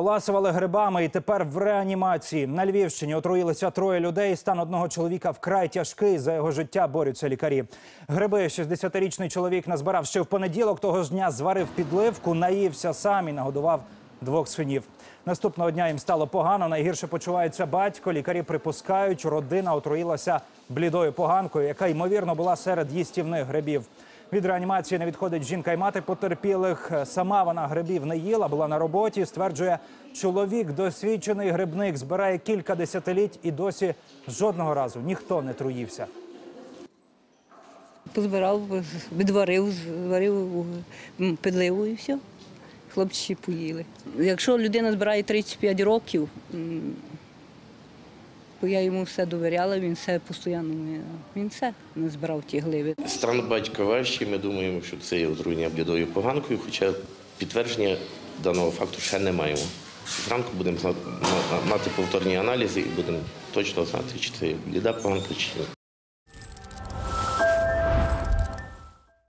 Поласували грибами і тепер в реанімації. На Львівщині отруїлися троє людей. Стан одного чоловіка вкрай тяжкий. За його життя борються лікарі. Гриби 60-річний чоловік назбирав ще в понеділок. Того ж дня зварив підливку, наївся сам і нагодував двох свинів. Наступного дня їм стало погано. Найгірше почувається батько. Лікарі припускають, родина отруїлася блідою поганкою, яка ймовірно була серед їстівних грибів. Від реанімації не відходить жінка й мати потерпілих. Сама вона грибів не їла, була на роботі. Стверджує, чоловік досвідчений грибник, збирає кілька десятиліть і досі жодного разу ніхто не труївся. Позбирав, відварив, зварив підливу і все. Хлопці поїли. Якщо людина збирає 35 років, бо я йому все довіряла, він все постійно, він- все не збирав ті гливи. Стан батька важчий. Ми думаємо, що це є отруєння блідою поганкою, хоча підтвердження даного факту ще не маємо. Зранку будемо мати повторні аналізи і будемо точно знати, чи це бліда поганка чи ні.